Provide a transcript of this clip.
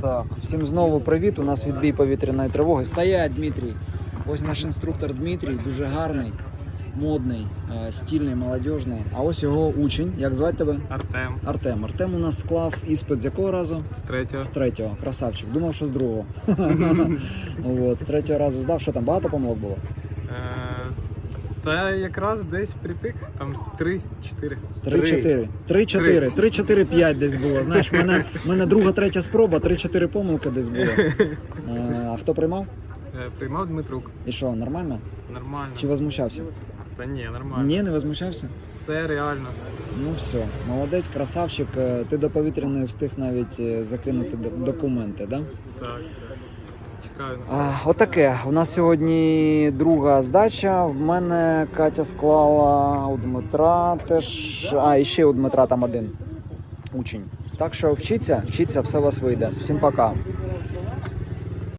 Так, всім знову привіт. У нас відбій повітряної тривоги. Стоять, Дмитрій. Ось наш інструктор Дмитрій, дуже гарний, модний, е, стильний, молодіжний. А ось його учень. Як звати тебе? Артем Артем. Артем у нас склав іспит з якого разу? з третього. З третього. Красавчик. Думав, що з другого. З третього разу здав. Що там багато помилок було? Та якраз десь притик, там 3-4. 3-4. 3-4. 3-4-5 десь було. Знаєш, в мене, в мене друга, третя спроба, 3-4 помилки десь було. Е, А хто приймав? Е, Приймав Дмитрук. І що, нормально? Нормально. Чи возмущався? Та ні, нормально. Ні, не возмущався? Все реально. Ну все, молодець, красавчик. Е, Ти до повітряної встиг навіть е, закинути д- документи, да? Так. Отаке. У нас сьогодні друга здача. В мене Катя склала у Дмитра теж. А, і ще у Дмитра там один учень. Так що вчіться, вчіться, все у вас вийде. Всім пока.